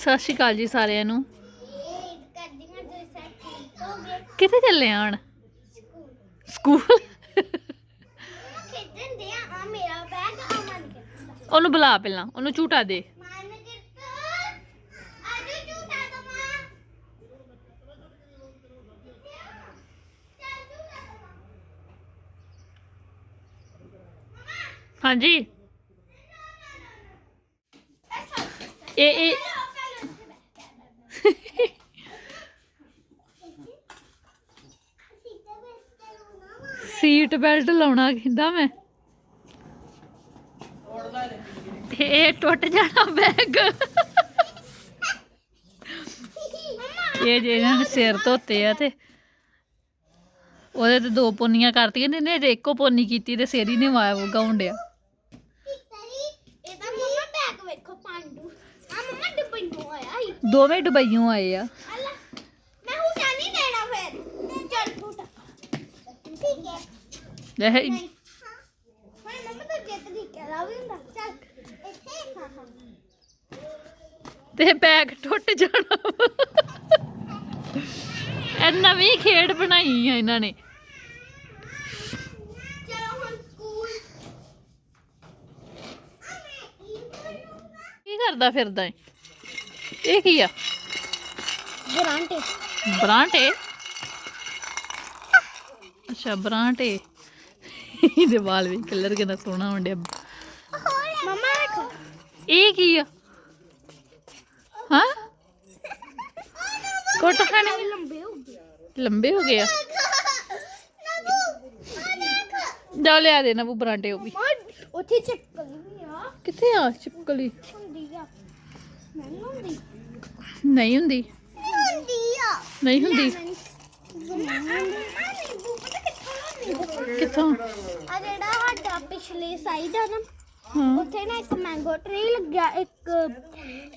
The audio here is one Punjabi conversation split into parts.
ਸਤਿ ਸ਼੍ਰੀ ਅਕਾਲ ਜੀ ਸਾਰਿਆਂ ਨੂੰ। ਕਿੱਥੇ ਚੱਲੇ ਆਣ ਸਕੂਲ। ਸਕੂਲ। ਖੇਡਣ ਦੇ ਆ ਮੇਰਾ ਬੈਗ ਆ ਮਨ ਕੇ ਉਹਨੂੰ ਬੁਲਾ ਪਹਿਲਾਂ ਉਹਨੂੰ ਝੂਟਾ ਦੇ। ਹਾਂਜੀ। ਇਹ ਇਹ ਸੀਟ ਬੈਲਟ ਲਾਉਣਾ ਕਹਿੰਦਾ ਮੈਂ। ਇਹ ਟੁੱਟ ਜਾਣਾ ਬੈਗ। ਇਹ ਜੇ ਇਹਨਾਂ ਨੇ ਸਿਰ ਧੋਤੇ ਆ ਤੇ ਉਹਦੇ ਤੇ ਦੋ ਪੋਨੀਆਂ ਕਰਤੀਆਂ ਨੇ ਇਹਨੇ ਇੱਕੋ ਪੋਨੀ ਕੀਤੀ ਤੇ ਸਿਰ ਹੀ ਨੇ ਵਾਇਆ ਗਾਉਂਡਿਆ ਦੋਵੇਂ ਡੁਬਈਓਂ ਆਏ ਆ ਅੱਲਾ ਮੈਂ ਹੁਟਾ ਨਹੀਂ ਦੇਣਾ ਫਿਰ ਚੱਲ ਹੁਟਾ ਠੀਕ ਨਹੀਂ। ਹਾਂ ਹੁਣ ਮੰਮਾ ਤਾਂ ਜਿੱਤ ਦੀ ਕਰਾ ਵੀ ਹੁੰਦਾ। ਚੱਲ ਇੱਥੇ ਹਾਂ ਹਾਂ ਤੇ ਬੈਗ ਟੁੱਟ ਜਾਣਾ। ਇਹ ਨਵੀਂ ਖੇਡ ਬਣਾਈ ਆ ਇਹਨਾਂ ਨੇ। ਚਲੋ ਹੁਣ ਸਕੂਲ। ਕੀ ਕਰਦਾ ਫਿਰਦਾ ਏ? ਇਹ ਕੀ ਆ? ਗਰਾਂਟੇ ਬਰਾਂਟੇ? ਅੱਛਾ ਬਰਾਂਟੇ। ਇਹਦੇ ਵਾਲ ਵੀ ਕਲਰ ਕਿੰਨਾ ਸੋਹਣਾ ਹੁੰਦਿਆ ਮਮਾ ਦੇਖੋ। ਇਹ ਕੀ ਆ? ਹਾਂ? ਕੋਟ ਖਾਣੇ? ਲੰਬੇ ਹੋ ਗਏ ਲੰਬੇ ਹੋ ਗਏ ਆ। ਜਾ ਲਿਆ ਦੇ ਨਾ ਉਹ ਬਰਾਂਟੇ ਉਹ ਵੀ। ਉੱਥੇ ਚੱਕਲ ਵੀ ਆ। ਕਿੱਥੇ ਆ ਚਿਪਕਲੀ ਹੁੰਦੀ ਆ। ਨਹੀਂ ਹੁੰਦੀ। ਨਹੀਂ ਹੁੰਦੀ। ਹੁੰਦੀ ਆ। ਨਹੀਂ ਹੁੰਦੀ। ਕਿੱਥੋਂ? ਆ ਜਿਹੜਾ ਸਾਡਾ ਪਿਛਲੇ ਸਾਈਡ ਆ ਨਾ ਹਾਂ। ਉੱਥੇ ਨਾ ਇੱਕ ਮੈਂਗੋ ਟਰੀ ਲੱਗਿਆ ਇੱਕ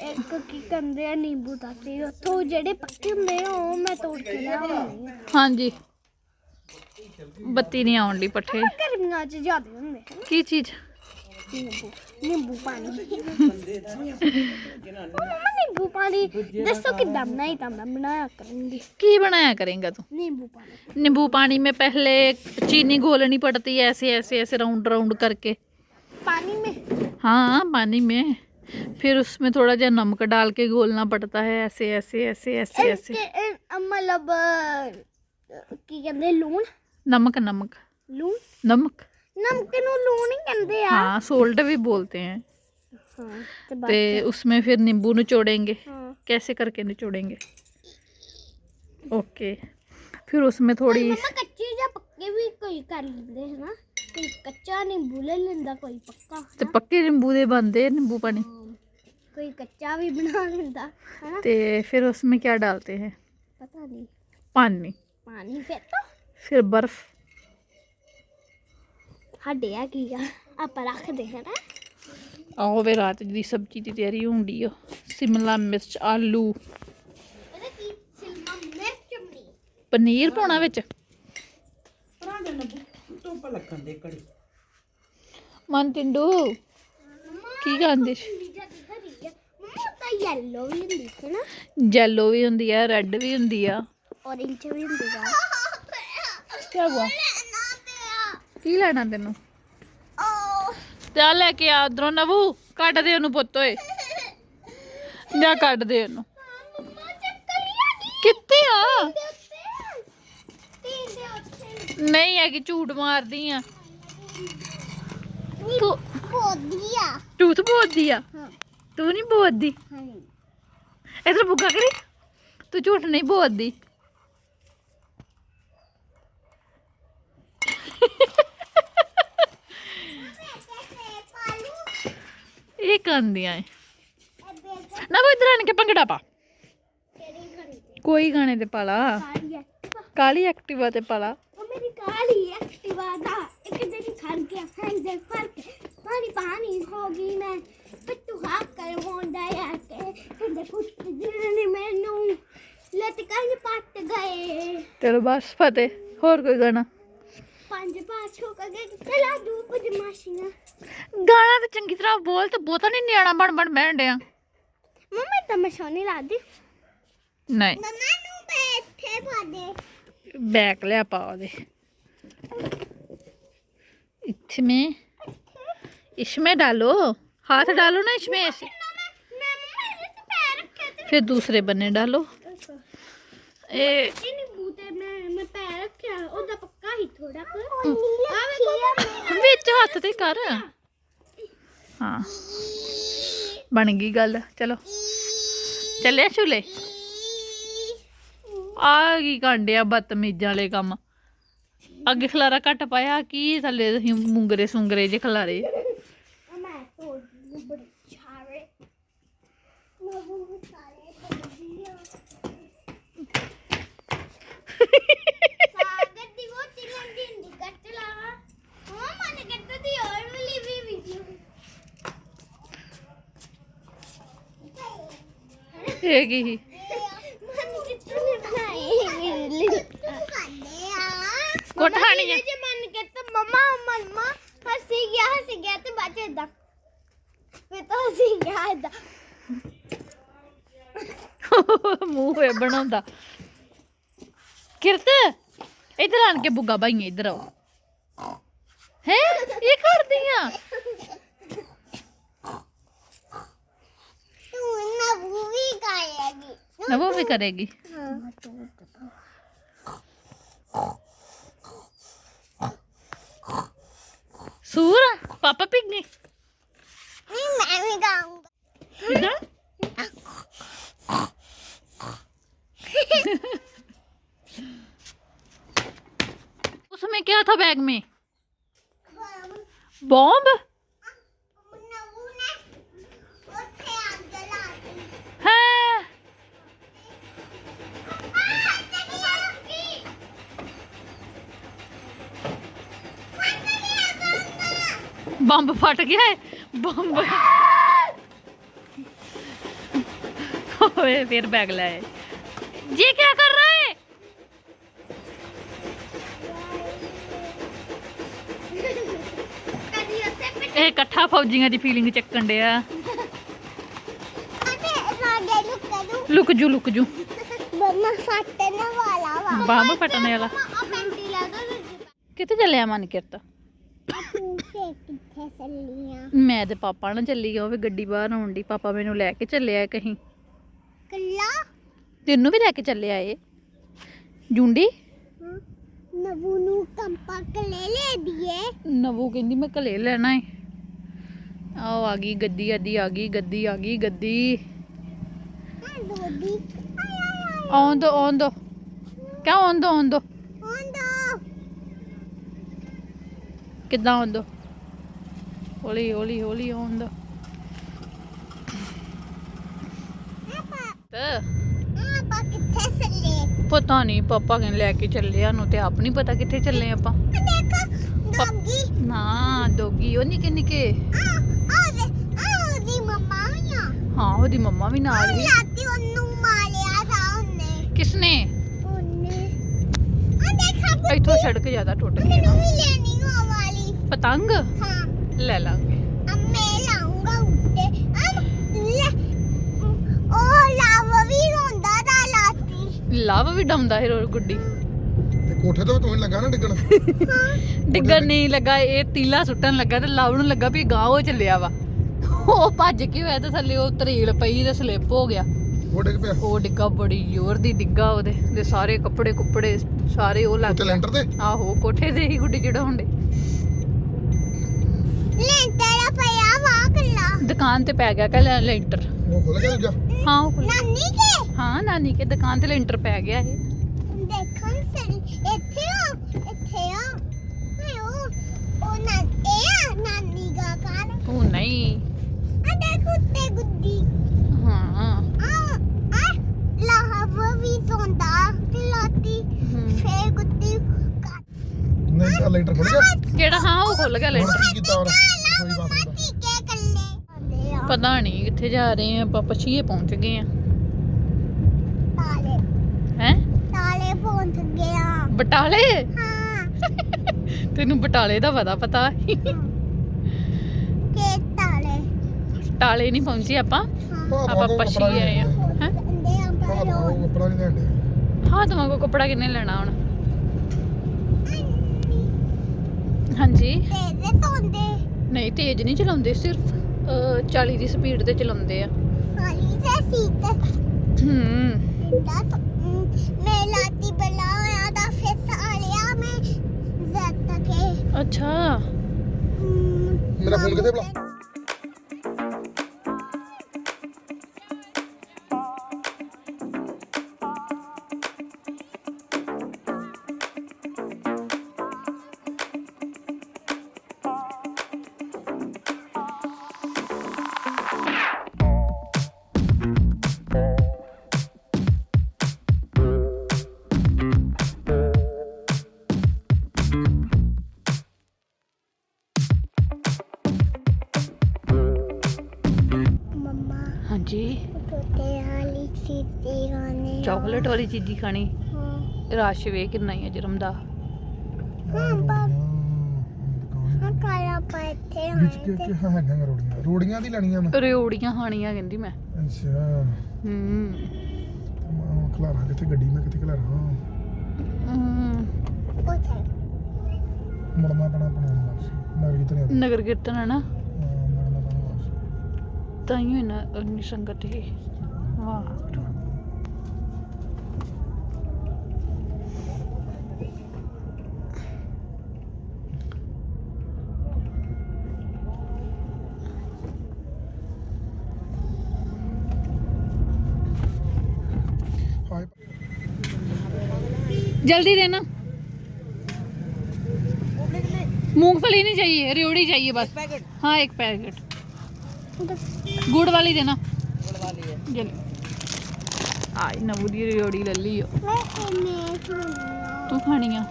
ਇੱਕ ਕੀ ਕਹਿੰਦੇ ਆ ਨਿੰਬੂ ਦਾ ਟਰੀ ਉੱਥੋਂ ਜਿਹੜੇ ਪੱਕੇ ਹੁੰਦੇ ਆ ਉਹ ਮੈਂ ਤੋੜ ਕੇ ਲਿਆਉਂਦੀ ਆ ਹਾਂਜੀ। ਬੱਤੀ ਨਹੀਂ ਆਉਣ ਦੀ ਪੱਠੇ। ਗਰਮੀਆਂ 'ਚ ਜ਼ਿਆਦਾ ਹੁੰਦੇ ਕੀ ਚੀਜ਼? नींबू पानी। हाँ, नींबू पानी। दसो बनाई मैं बनाया करूँगी। की बनाया तू? नींबू पानी। नींबू पानी में पहले चीनी घोलनी पड़ती है ऐसे ऐसे ऐसे राउंड राउंड करके। पानी में? हाँ पानी में। फिर उसमें थोड़ा जा नमक डाल के घोलना पड़ता है ऐसे ऐसे ऐसे ऐसे ऐसे। मतलब की कहते लून? नमक नमक। लून? नमक। ਨਮਕ ਨੂੰ ਲੂਣ ਹੀ ਕਹਿੰਦੇ ਆ हाँ सोल्ट भी बोलते हैं ਹਾਂ ਤੇ तो उसमें फिर नींबू निचोड़ेंगे ਹਾਂ कैसे करके निचोड़ेंगे ओके फिर उसमें थोड़ी ਮਮਾ ਕੱਚੇ ਜਾਂ ਪੱਕੇ ਵੀ ਕੋਈ ਕਰ ਲੈਂਦੇ ਹੈ ਨਾ ਕੋਈ ਕੱਚਾ ਨਿੰਬੂ ਲੈ ਲੈਂਦਾ ਕੋਈ ਪੱਕਾ ਤੇ ਪੱਕੇ ਨਿੰਬੂ ਦੇ ਬਣਦੇ ਨਿੰਬੂ पानी ਕੋਈ ਕੱਚਾ ਵੀ ਬਣਾ ਲੈਂਦਾ ਹੈ ਨਾ ਤੇ फिर उसमें क्या डालते हैं ਪਤਾ ਨਹੀਂ पानी ਪਾਣੀ ਫਿਰ ਤਾਂ फिर बर्फ ਸਾਡੇ ਆ ਕੀ ਆ? ਆਪਾਂ ਰੱਖਦੇ ਹੈ ਨਾ। ਆਹੋ ਵੇ ਰਾਤ ਦੀ ਸਬਜ਼ੀ ਦੀ ਤਿਆਰੀ ਹੁੰਦੀ ਆ। ਸਿਮਲਾ ਮਿਰਚ ਆਲੂ। ਕੀ? ਸਿਲਮਾ ਪਨੀਰ ਪਾਉਣਾ ਵਿੱਚ? ਧੁੱਪ ਲੱਗਣ ਦੇ ਘੜੀ। ਮਨ ਟਿੰਡੂ ਕੀ ਖਾਂਦੇ? ਮੰਮਾ ਤਾਂ ਯੈਲੋ ਵੀ ਹੁੰਦੀ ਹੈ ਨਾ। ਜੈਲੋ ਵੀ ਹੁੰਦੀ ਆ ਰੈੱਡ ਵੀ ਹੁੰਦੀ ਆ। Orange ਵੀ ਹੁੰਦੀ ਆ। ਕੀ ਹੁਆ ਕੀ ਲੈਣਾ ਤੈਨੂੰ? ਓ ਜਾ ਲੈ ਕੇ ਆ ਉਧਰੋਂ ਨਵੂ ਕੱਢ ਦੇ ਉਹਨੂੰ ਪੁੱਤ ਓਏ। ਜਾ ਕੱਢ ਦੇ ਉਹਨੂੰ। ਮੰਮਾ ਚੱਕਲੀ ਆ ਗਈ ਕਿੱਥੇ ਆ? ਦੇ ਉੱਤੇ ਤੀਨ ਦੇ ਉੱਤੇ ਨਹੀਂ ਹੈਗੀ ਝੂਠ ਮਾਰਦੀ ਆ। ਤੂੰ ਪੋਦੀ ਆ ਝੂਠ ਬੋਲਦੀ ਆ? ਹਾਂ। ਤੂੰ ਨਹੀਂ ਬੋਲਦੀ? ਹਾਂ ਇਧਰ ਬੁੱਗਾ ਕਰੀ। ਤੂੰ ਝੂਠ ਨਹੀਂ ਬੋਲਦੀ। ਕੰਦੀਆਂ ਏ। ਨਾ ਕੋਈ ਇਧਰ ਆਣ ਕੇ ਭੰਗੜਾ ਪਾ। ਕੋਈ ਗਾਣੇ ਤੇ ਪਾਲਾ। ਕਾਲੀ ਐਕਟਿਵਾ ਤੇ ਪਾਲਾ। ਉਹ ਮੇਰੀ ਕਾਲੀ ਐਕਟਿਵਾ ਦਾ। ਇੱਕ ਦਿਨ ਖੜ ਗਿਆ ਹੈਂਡਲ ਫੜ ਕੇ। ਪਾਣੀ ਪਾਣੀ ਹੋ ਗਈ ਮੈਂ। ਪਿੱਟੂ ਹਾਕ ਕਰ ਹੁੰਦਾ ਆ ਕੇ। ਕਹਿੰਦੇ ਕੁੱਟ ਜਿਹਨੇ ਮੈਨੂੰ ਲਟਕਾਂ ਹੀ ਪੱਟ ਗਏ। ਚਲੋ ਬਸ ਫਤਿਹ। ਹੋਰ ਕੋਈ ਗਾਣਾ? ਪੰਜ ਪਾਛੋ ਕਗੇ ਚਲਾ ਦੂ ਕੁਝ ਮਾਸ਼ੀਆਂ ਗਾਣਾ ਤੇ ਚੰਗੀ ਤਰ੍ਹਾਂ ਬੋਲ ਤੇ ਬਹੁਤਾ ਨਹੀਂ ਨਿਆਣਾ ਬਣ ਬਣ ਬਹਿਣ ਡਿਆ ਮੰਮਾ ਤਾਂ ਮੈਂ ਸੋਹਣੀ ਲੱਗਦੀ ਨਹੀਂ ਮਮਾ ਨੂੰ ਬੈਠੇ ਪਾਦੇ बैग ले पा दे इसमें इसमें डालो हाथ डालो ना इसमें ऐसे ਮੈਂ ਮਮਾ ਇਹਦੇ ਤੇ ਪੈਰ ਰੱਖਿਆ ਤੇ फिर दूसरे बन्ने डालो ए ਇਹ ਨਹੀਂ ਬੂਤੇ ਮੈਂ ਮੈਂ ਪੈਰ ਰੱਖਿਆ ਉਹਦਾ ਪੱਕਾ ਹੀ ਥੋੜਾ ਕਰ ਆ। ਵੇਖੋ ਵਿੱਚ ਹੱਥ ਤੇ ਕਰ। ਹਾਂ। ਬਣ ਗਈ ਗੱਲ ਚਲੋ। ਚੱਲੇ ਛੁਲੇ? ਆ ਕੀ ਕਾਂਡਿਆ ਬਦਤਮੀਜ਼ਾਂ ਵਾਲੇ ਕੰਮ। ਅੱਗੇ ਖਲਾਰਾ ਘੱਟ ਪਾਇਆ ਕੀ ਥੱਲੇ ਤੁਸੀਂ ਮੁੰਗਰੇ ਸੁੰਗਰੇ ਜੇ ਖਲਾਰੇ। ਮੈਂ ਤੋੜ ਦੂੰ ਬੜੀ ਛਾਰੇ ਮੈਂ ਬਹੁਤ ਸਾਰੇ ਤੋੜਦੀਆਂ ਸਾਗਰ ਦੀ ਵੋਟੀ ਲੰਦੀ ਹੁੰਦੀ ਕੱਟ ਲਾ ਹਾਂ ਮਨ ਕੱਟ ਦੀ ਹੋਰ ਵਾਲੀ ਵੀ ਵੀਡੀਓ ਇਹ ਕੀ ਸੀ? ਮਨ ਕਿੱਥੋਂ ਨੇ ਬਣਾਏ ਮੇਰੇ ਲਈ ਕੁੱਟ ਖਾਣੀ ਹੈ ਜੇ ਮਨ ਕੀਤਾ ਮਮਾ ਮਮਾ ਹੱਸੀ ਗਿਆ ਹੱਸੀ ਗਿਆ ਤੇ ਬਾਅਦ ਚ ਏਦਾਂ ਫਿਰ ਤਾਂ ਹੱਸੀ ਗਿਆ ਏਦਾਂ ਮੂੰਹ ਹੋਇਆ ਬਣਾਉਂਦਾ ਕਿਰਤ ਇਧਰ ਆਣ ਕੇ ना वो भी करेगी ना वो भी करेगी सूर पापा पिकनिक नहीं मैं भी गाऊंगा उसमें क्या था बैग में बॉम्ब ਬੰਬ ਫਟ ਗਿਆ ਏ। ਬੰਬ। ਓਏ ਫੇਰ ਬੈਗ ਲੈ ਜੀ ਕੀ ਕਰ ਰਹਾ ਹੈ ਇਹ ਇਕੱਠਾ ਫੌਜੀਆਂ ਦੀ ਫੀਲਿੰਗ ਚੱਕਣ ਡਿਆ। ਲੁਕ ਜੂ ਲੁਕ ਜੂ। ਬੰਮਾ ਫਟਣ ਵਾਲਾ ਬੰਬ ਫਟਣ ਵਾਲਾ। ਕਿੱਥੇ ਚੱਲਿਆ ਮਨ ਕਿਰਤ? ਕਿੱਥੇ ਚੱਲੀਆਂ ਮੈਂ ਤੇ ਪਾਪਾ ਨਾਲ ਚੱਲੀ ਗਿਆ ਉਹ ਵੀ ਗੱਡੀ ਬਾਹਰ ਆਉਣ ਦੀ ਪਾਪਾ ਮੈਨੂੰ ਲੈ ਕੇ ਚੱਲਿਆ ਕਹੀਂ। ਕੱਲਾ? ਤੈਨੂੰ ਵੀ ਲੈ ਕੇ ਚੱਲਿਆ ਏ। ਜੁੰਡੀ? ਨਬੂ ਨੂੰ ਕੰਪਕ ਲੈ ਲੈ ਦੀਏ। ਨਵੂ ਕਹਿੰਦੀ ਮੈਂ ਘਲੇ ਲੈਣਾ ਏ। ਆਓ ਆ ਗਈ ਗੱਦੀ ਆਦੀ ਆ ਗਈ ਗੱਦੀ ਆ ਗਈ ਗੱਦੀ। ਆ ਦੋਦੀ ਆਉਣ ਦੋ ਆਉਣ ਦੋ। ਕਿਉਂ ਆਉਣ ਦੋ ਆਉਣ ਦੋ? ਹੁੰਦਾ ਕਿੱਦਾਂ ਆਉਣ ਦੋ? ਹੌਲੀ ਹੌਲੀ ਹੌਲੀ ਆਉਣ ਦੋ। ਆਪਾ ਤੇ ਆਪਾ ਕਿੱਥੇ ਚੱਲੇ? ਪਤਾ ਨਹੀਂ ਪਾਪਾ ਕਹਿੰਦੇ ਲੈ ਕੇ ਚੱਲੇ ਨੂੰ ਤੇ ਆਪ ਨਹੀਂ ਪਤਾ ਕਿੱਥੇ ਚੱਲੇ ਆਪਾਂ। ਡੌਗੀ। ਨਾ ਡੋਗੀ ਉਹ ਨਿੱਕੇ ਨਿੱਕੇ। ਆ ਆ ਆ ਆ। ਹਾਂ ਉਹਦੀ ਮੰਮਾ ਵੀ ਨਾਲ ਹੀ ਲਾਤੀ ਉਹਨੂੰ ਮਾਰਿਆ ਦਾ ਉਹਨੇ। ਕਿਸਨੇ? ਉਹਨੇ। ਆ ਦੇਖ ਇੱਥੋਂ ਸੜਕ ਜ਼ਿਆਦਾ ਟੁੱਟ ਗਈ ਨਾ। ਵੀ ਲੈਣੀ ਹੋ ਵਾਲੀ। ਪਤੰਗ? ਹਾਂ। ਲੈ ਲਾਂਗੇ। ਅਮ ਲਾਉਂਗਾ ਉੱਤੇ। ਅਮ ਉਹ ਲਵ ਵੀ ਰੋਂਦਾ ਦਾ ਲਾਤੀ। ਲਵ ਵੀ ਡੰਦਾ ਹੈ ਰੋਰ ਗੁੱਡੀ। ਤੇ ਕੋਠੇ ਤੋਂ ਤੂੰ ਲੱਗਾ ਨਾ ਡਿੱਗਣ? ਡਿੱਗਣ ਨਹੀਂ ਲੱਗਾ ਇਹ ਤੀਲਾ ਸੁੱਟਣ ਲੱਗਾ ਤੇ ਲਵ ਨੂੰ ਲੱਗਾ ਵੀ ਗਾਂ ਉਹ ਚੱਲਿਆ ਵਾ। ਉਹ ਭੱਜ ਕੇ ਹੋਇਆ ਤੇ ਥੱਲੇ ਉਹ ਤਰੇਲ ਪਈ ਤੇ ਸਲਿਪ ਹੋ ਗਿਆ। ਉਹ ਡਿੱਗਾ ਬੜੀ ਜ਼ੋਰ ਦੀ ਡਿੱਗਾ ਉਹਦੇ। ਦੇ ਸਾਰੇ ਕੱਪੜੇ ਕੁੱਪੜੇ ਸਾਰੇ ਉਹ ਲੱਗ ਗਏ। ਲੈਂਟਰ ਤੇ? ਆਹੋ ਕੋਠੇ ਤੇ ਹੀ ਗੁੱਡੀ ਜਿਹੜਾ ਹੁੰਦੇ ਦੁਕਾਨ ਤੇ ਪੈ ਗਿਆ ਕੱਲ ਲੈਂਟਰ ਉਹ ਖੁੱਲ ਗਿਆ ਦੂਜਾ ਹਾਂ ਉਹ ਖੁੱਲ੍ਹ- ਨਾਨੀ ਕੇ ਹਾਂ ਨਾਨੀ ਕੇ ਦੁਕਾਨ ਤੇ ਲੈਂਟਰ ਪੈ ਗਿਆ ਇਹ ਦੇਖਣ ਸਰੀ ਇੱਥੇ ਆ ਇੱਥੇ ਆ ਹਾਏ ਉਹ ਉਹ ਨਾ ਇਹ ਆ ਨਾਨੀ ਦਾ ਘਰ ਉਹ ਨਹੀਂ ਆ ਦੇਖ ਉੱਤੇ ਗੁੱਡੀ ਹਾਂ ਆ ਆ ਲਾਹਵ ਵੀ ਸੌਂਦਾ ਲਾਤੀ ਹਮ। ਫੇਰ ਗੁੱਡੀ ਕੱਟ ਨਹੀਂ ਆ ਲੈਂਟਰ ਖੁੱਲ ਗਿਆ ਕਿਹੜਾ ਹਾਂ ਉਹ ਖੁੱਲ ਗਿਆ ਹੁਣ ਲੈਂਟਰ ਕੀ ਕੀਤਾ ਹੋਰ ਕੋਈ ਬਾਤ ਨਹੀਂ ਟੀਕੇ ਕੱਲੇ ਪਤਾ ਨਹੀਂ ਕਿੱਥੇ ਜਾ ਰਹੇ ਆ ਆਪਾਂ ਪਛੀਏ ਪਹੁੰਚ ਗਏ ਆ। ਤਾਲੇ। ਹੈ? ਤਾਲੇ ਪਹੁੰਚ ਗਿਆ ਬਟਾਲੇ? ਹਾਂ। ਤੈਨੂੰ ਬਟਾਲੇ ਦਾ ਪਤਾ ਪਤਾ? ਕੇ ਤਾਲੇ? ਬਟਾਲੇ ਨਹੀਂ ਪਹੁੰਚੇ ਆਪਾਂ? ਆਪਾਂ ਪਛੀ ਆਏ ਆ। ਹੈਂ। ਕੱਪੜਾ ਨਹੀਂ ਤੁਮਾਂ ਕੋ ਕੱਪੜਾ ਕਿੰਨੇ ਲੈਣਾ ਹੁਣ? ਹਾਂਜੀ। ਨਹੀਂ ਤੇਜ਼ ਨਹੀਂ ਚਲਾਉਂਦੇ ਸਿਰਫ। 40 ਦੀ ਸਪੀਡ ਤੇ ਚਲਾਉਂਦੇ ਆ। ਸਾਲੀ ਸੇ ਸੀਤ ਹੂੰ। ਦਸ ਮੈਂ ਲਾਤੀ ਬਲਾ ਹੋਇਆ ਦਾ ਫਿਰ ਸਾਲਿਆ ਮੈਂ ਜ਼ੱਤ ਕੇ ਅੱਛਾ। ਮੇਰਾ ਫੋਨ ਕਿੱਥੇ ਭਲਾ? ਵਾਲੀ ਚੀਜ਼ੀ ਖਾਣੀ। ਰਸ਼ ਵੇ ਕਿੰਨਾ ਹੀ ਆ ਜਰਮ ਦਾ। ਹਾਂ ਪਰ ਹਾਂ ਕਾਲਾ ਪੱਥੇ ਵਿੱਚ ਕਿ ਕਿ ਹਾਂ ਹੈਗਾ ਰੋੜੀਆਂ। ਰੋੜੀਆਂ ਦੀ ਲੈਣੀਆਂ ਮੈਂ। ਰਿਓੜੀਆਂ ਖਾਣੀਆਂ ਕਹਿੰਦੀ ਮੈਂ। ਅੱਛਾ। ਹੂੰ। ਮੈਂ ਖਲਾਰਾ ਕਿੱਥੇ ਗੱਡੀ ਮੈਂ ਕਿੱਥੇ ਖਲਾਰਾ? ਹੂੰ। ਉੱਥੇ। ਮੁੜਨਾ ਪੈਣਾ ਆਪਣਾ ਵਾਪਸ ਮੈਂ ਵੀ ਕਿਤੇ ਨਹੀਂ ਨਗਰ ਕੀਰਤਨ ਹੈ ਨਾ। ਤਾਈਓ ਇਹਨਾਂ ਇੰਨੀ ਸੰਗਤ ਹੈ ਵਾਹ। जल्दी देना। मूंगफली नहीं चाहिए रेवड़ी चाहिए बस। एक हाँ एक पैकेट। गुड़ वाली देना। आई नवूरी रेवड़ी ले ली। तू खानी है?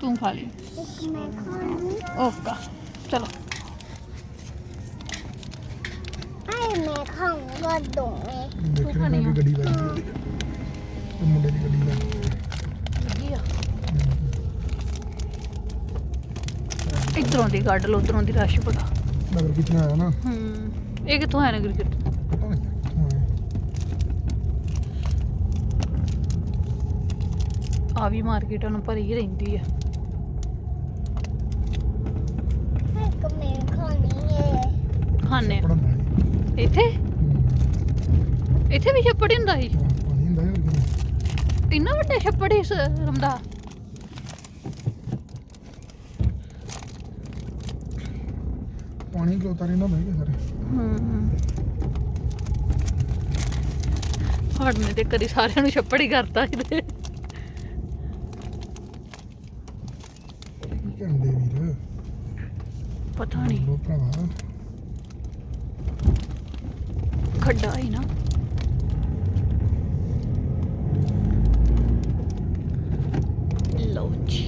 तू खा ली। ओका चलो। मैं खाऊँगा दो। तू खानी है? मुंडे की गड्डी ਇਧਰੋਂ ਦੀ ਕੱਢ ਲਓ ਉਧਰੋਂ ਦੀ ਰਸ਼ ਪਤਾ ਨਗਰ ਕਿਤਨਾ ਆਇਆ ਨਾ। ਹੂੰ ਇਹ ਕਿੱਥੋਂ ਹੈ ਨਗਰ ਕੀਰਤਨ? ਪਤਾ ਨਹੀਂ ਕਿੱਥੋਂ ਆਇਆ। ਆ ਵੀ ਮਾਰਕੀਟ ਨੂੰ ਭਰੀ ਰਹਿੰਦੀ ਆ। ਖਾਣੀ ਹੈ ਖਾਣੇ ਹੈ ਇੱਥੇ? ਹੂੰ। ਇੱਥੇ ਵੀ ਛੱਪੜ ਹੁੰਦਾ ਸੀ? ਹਾਂ, ਪਾਣੀ ਹੁੰਦਾ ਹੈ ਹੋਰ ਕੀ ਇੰਨਾ ਵੱਡਾ ਛੱਪੜ ਇਸ ਰਮਦਾ। ਪਾਣੀ ਖਲੋਤਾ ਰਹਿੰਦਾ ਬਹਿ ਸਾਰੇ ਹੂੰ ਹੜਨੇ ਤੇ ਕਦੀ ਸਾਰਿਆਂ ਨੂੰ ਛੱਪੜ ਹੀ ਕਰਤਾ ਇਹਦੇ ਕਹਿੰਦੇ ਵੀਰ? ਪਤਾ ਨਹੀਂ। ਭਰਾਵਾ। ਖੱਡਾ ਹੀ ਨਾ ਲਓ ਜੀ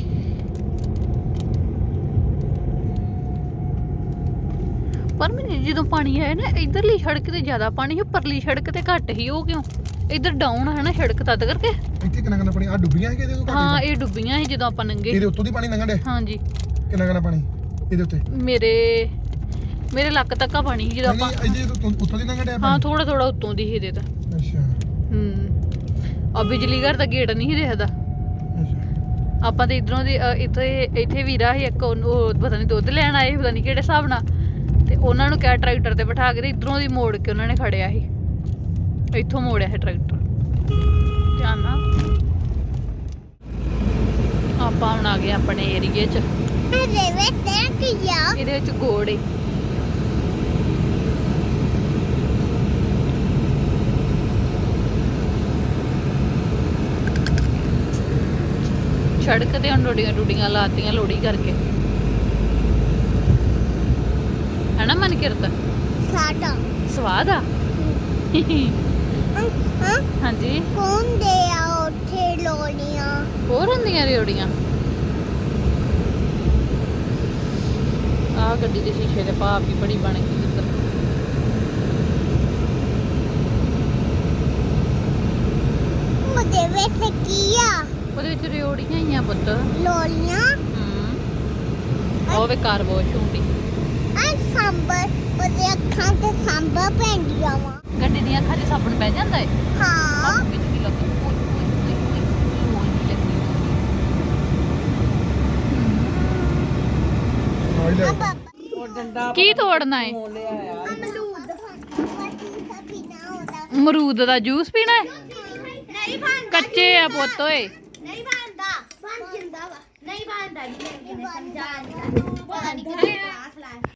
ਪਰ ਮੈਨੂੰ ਜਦੋਂ ਪਾਣੀ ਆਇਆ ਨਾ ਇਧਰਲੀ ਸੜਕ ਤੇ ਜ਼ਿਆਦਾ ਪਾਣੀ ਸੀ ਪਰਲੀ ਸੜਕ ਤੇ ਘੱਟ ਹੀ ਉਹ ਕਿਉਂ? ਇਧਰ ਡਾਊਨ ਹੈ ਨਾ ਸੜਕ ਤਦ ਕਰਕੇ। ਇੱਥੇ ਕਿੰਨਾ ਕਿੰਨਾ ਪਾਣੀ ਆ ਡੁੱਬੀਆਂ ਕਿ ਇਹਦੇ ਤੋਂ ਹਾਂ ਇਹ ਡੁੱਬੀਆਂ ਸੀ ਜਦੋਂ ਆਪਾਂ ਨੰਗੇ ਇਹਦੇ ਉੱਤੋਂ ਦੀ ਪਾਣੀ ਲੰਘਣ ਡੇ ਹਾਂਜੀ। ਕਿੰਨਾ ਕਿੰਨਾ ਪਾਣੀ ਇਹਦੇ ਉੱਤੇ? ਮੇਰੇ ਮੇਰੇ ਲੱਕ ਤੱਕ ਆ ਪਾਣੀ ਸੀ ਜਦੋਂ ਆਪਾਂ ਇਹਦੇ ਉੱਤੋਂ ਦੀ ਲੰਘਣ ਡਿਆ ਹਾਂ ਥੋੜਾ ਥੋੜਾ ਉੱਤੋਂ ਦੀ ਸੀ ਇਹਦੇ ਤਾਂ। ਅੱਛਾ। ਹੂੰ। ਆ ਬਿਜਲੀ ਘਰ ਦਾ ਗੇਟ ਨਹੀਂ ਸੀ ਦਿਖਦਾ। ਆਪਾਂ ਤੇ ਇਧਰੋਂ ਦੀ ਇੱਥੇ ਇੱਥੇ ਵੀਰਾ ਸੀ ਇੱਕ ਉਹ ਪਤਾ ਨਹੀਂ ਦੁੱਧ ਲੈਣ ਆਏ ਸੀ, ਪਤਾ ਨਹੀਂ ਕਿਹੜੇ ਹਿਸਾਬ ਨਾਲ। ਤੇ ਉਹਨਾਂ ਨੂੰ ਕਿਹਾ ਟਰੈਕਟਰ ਤੇ ਬਿਠਾ ਕੇ ਤੇ ਇਧਰੋਂ ਦੀ ਮੋੜ ਕੇ ਉਹਨਾਂ ਨੇ ਖੜਿਆ ਸੀ। ਇੱਥੋਂ ਮੋੜਿਆ ਸੀ ਟਰੈਕਟਰ। ਧਿਆਨ ਨਾਲ ਆਪਾਂ ਹੁਣ ਆ ਗਏ ਆਪਣੇ ਏਰੀਏ 'ਚ। ਇਹਦੇ ਵਿੱਚ ਗੋੜ। ਏ ਸੜਕ ਤੇ ਹੁਣ ਡੋਡੀਆਂ ਟੂਡੀਆਂ ਲਾਤੀਆਂ ਲੋੜੀ ਕਰਕੇ। ਹਨਾ ਮਨ ਕਰਦਾ ਸਾਡਾ ਸਵਾਦ ਆ ਹਾਂਜੀ ਕੌਣ ਦੇ ਆ ਉੱਥੇ ਲੋੜੀਆਂ ਹੋਰ ਹੁੰਦੀਆਂ ਰਿਓੜੀਆਂ ਆ ਗੱਡੀ ਦੇ ਸ਼ੀਸ਼ੇ ਦੇ ਭਾਪ ਵੀ ਬੜੀ ਬਣ ਗਈ ਉੱਧਰ ਮੁਝੇ ਵੇ ਕੀ ਆ ਉਹਦੇ ਵਿੱਚ ਰਿਓੜੀਆਂ ਹੀ ਆ ਪੁੱਤ ਲੋੜੀਆਂ ਹੂੰ ਉਹ ਵੇ ਕਾਰ ਵਾਸ਼ ਹੁੰਦੀ ਆ ਸੰਬਰ ਉਹਦੇ ਅੱਖਾਂ ਤੇ ਸੰਭਾ ਪੈਂਦੀਆਂ ਵਾ। ਗੱਡੀ ਦੀਆਂ ਅੱਖਾਂ 'ਚ ਸਾਬਣ ਪੈ ਜਾਂਦਾ ਏ? ਹਾਂ। ਵਿੱਚ ਕੀ ਲੱਗਾ ਆ ਪਾਪਾ ਤੋੜਨਾ ਏ? ਹੁੰਦਾ ਅਮਰੂਦ ਦਾ ਜੂਸ ਪੀਣਾ ਏ? ਨਹੀਂ ਬਣਦਾ ਕੱਚੇ ਆ ਪੁੱਤ ਓਏ। ਨਹੀਂ ਬਣਦਾ ਬਣ ਜਾਂਦਾ ਵਾ। ਨਹੀਂ ਬਣਦਾ ਜੀ ਮੈਂ ਕਿਨੇ ਸਮਝਾ ਨਹੀਂ ਪਤਾ ਨਹੀਂ ਕਿਹਨੇ ਕਲਾਸ ਲਾਇਆ।